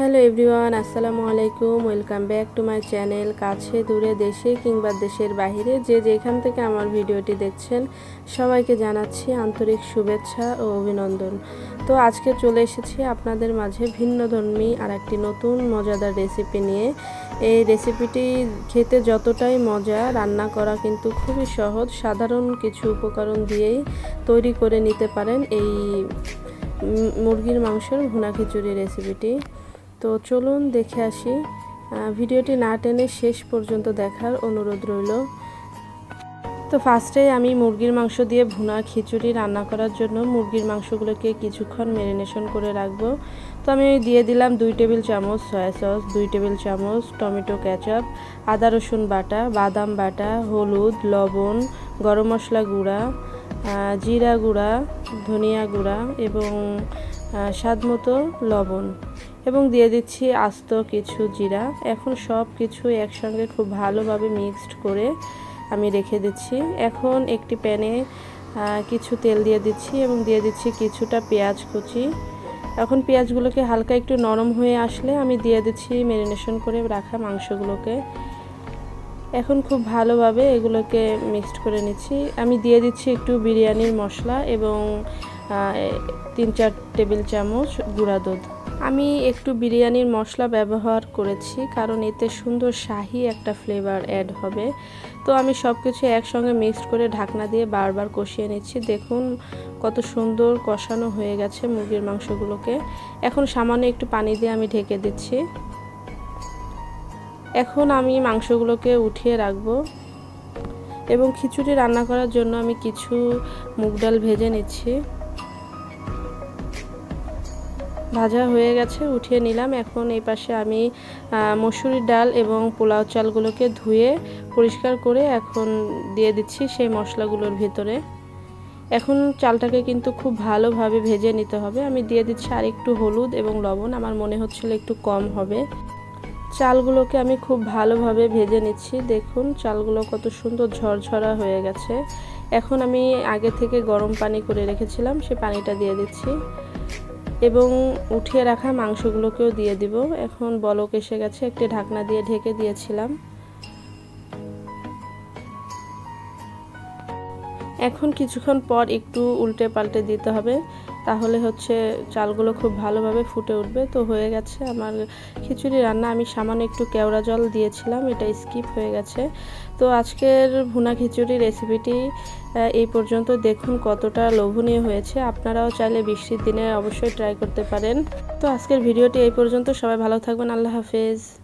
Hello everyone, আসসালামু আলাইকুম। Welcome back to my channel কাছে, দূরে, দেশে কিংবা দেশের বাইরে যে যেখান থেকে আমার ভিডিওটি দেখছেন, সবাইকে জানাচ্ছি আন্তরিক শুভেচ্ছা ও অভিনন্দন। তো আজকে চলে এসেছি আপনাদের মাঝে ভিন্নধর্মী আর একটি নতুন মজাদার রেসিপি নিয়ে। এই রেসিপিটি খেতে যতটাই মজা, রান্না করা কিন্তু খুবই সহজ। সাধারণ কিছু উপকরণ দিয়েই তৈরি করে নিতে পারেন এই মুরগির মাংসের ভুনা খিচুড়ি রেসিপিটি তো চলুন দেখে আসি। ভিডিওটি না টেনে শেষ পর্যন্ত দেখার অনুরোধ রইল। তো ফার্স্টে আমি মুরগির মাংস দিয়ে ভুনা খিচুড়ি রান্না করার জন্য মুরগির মাংসগুলোকে কিছুক্ষণ ম্যারিনেশন করে রাখব। তো আমি দিয়ে দিলাম দুই টেবিল চামচ সয়া সস, দুই টেবিল চামচ টমেটো কেচাপ, আদা রসুন বাটা, বাদাম বাটা, হলুদ, লবণ, গরম মশলা গুঁড়া জিরা গুঁড়া, ধনিয়া গুঁড়া এবং আহ, স্বাদমতো লবণ এবং দিয়ে দিচ্ছি আস্ত কিছু জিরা। এখন সব কিছু একসঙ্গে খুব ভালোভাবে মিক্সড করে আমি রেখে দিচ্ছি। এখন একটি প্যানে কিছু তেল দিয়ে দিচ্ছি এবং দিয়ে দিচ্ছি কিছুটা পেঁয়াজ কুচি। এখন পেঁয়াজগুলোকে হালকা একটু নরম হয়ে আসলে আমি দিয়ে দিচ্ছি ম্যারিনেশন করে রাখা মাংসগুলোকে। এখন খুব ভালোভাবে এগুলোকে মিক্সড করে নিচ্ছি। আমি দিয়ে দিচ্ছি একটু বিরিয়ানির মশলা এবং তিন চার টেবিল চামচ গুঁড়া দুধ। আমি একটু বিরিয়ানির মশলা ব্যবহার করেছি, কারণ এতে সুন্দর শাহি একটা ফ্লেভার অ্যাড হবে। তো আমি সব কিছু একসঙ্গে মিক্সড করে ঢাকনা দিয়ে বারবার কষিয়ে নিচ্ছি। দেখুন কত সুন্দর কষানো হয়ে গেছে মুরগির মাংসগুলোকে। এখন সামান্য একটু পানি দিয়ে আমি ঢেকে দিচ্ছি। এখন আমি মাংসগুলোকে উঠিয়ে রাখব এবং খিচুড়ি রান্না করার জন্য আমি কিছু মুগ ডাল ভেজে নিচ্ছি। ভাজা হয়ে গেছে, উঠিয়ে নিলাম। এখন এই পাশে আমি মসুরির ডাল এবং পোলাও চালগুলোকে ধুয়ে পরিষ্কার করে এখন দিয়ে দিচ্ছি সেই মশলাগুলোর ভিতরে। এখন চালটাকে কিন্তু খুব ভালোভাবে ভেজে নিতে হবে। আমি দিয়ে দিচ্ছি আর একটু হলুদ এবং লবণ, আমার মনে হচ্ছিল একটু কম হবে। চালগুলোকে আমি খুব ভালোভাবে ভেজে নিচ্ছি। দেখুন, চালগুলো কত সুন্দর ঝরঝরা হয়ে গেছে। এখন আমি আগে থেকে গরম পানি করে রেখেছিলাম, সে পানিটা দিয়ে দিচ্ছি। এবং উঠিয়ে রাখা মাংসগুলোকেও দিয়ে দিব। এখন বলক এসে গেছে, একটি ঢাকনা দিয়ে ঢেকে দিয়েছিলাম। এখন কিছুক্ষণ পর একটু উল্টে পাল্টে দিতে হবে। তাহলে হচ্ছে চালগুলো খুব ভালোভাবে ফুটে উঠবে। তো হয়ে গেছে আমার খিচুড়ি রান্না। আমি সামান্য একটু কেওড়া জল দিয়েছিলাম, এটা স্কিপ হয়ে গেছে। তো আজকের ভুনা খিচুড়ি রেসিপিটি এই পর্যন্ত। দেখুন কতটা লোভনীয় হয়েছে। আপনারাও চাইলে বৃষ্টির দিনে অবশ্যই ট্রাই করতে পারেন। তো আজকের ভিডিওটি এই পর্যন্ত। সবাই ভালো থাকবেন। আল্লাহ হাফেজ।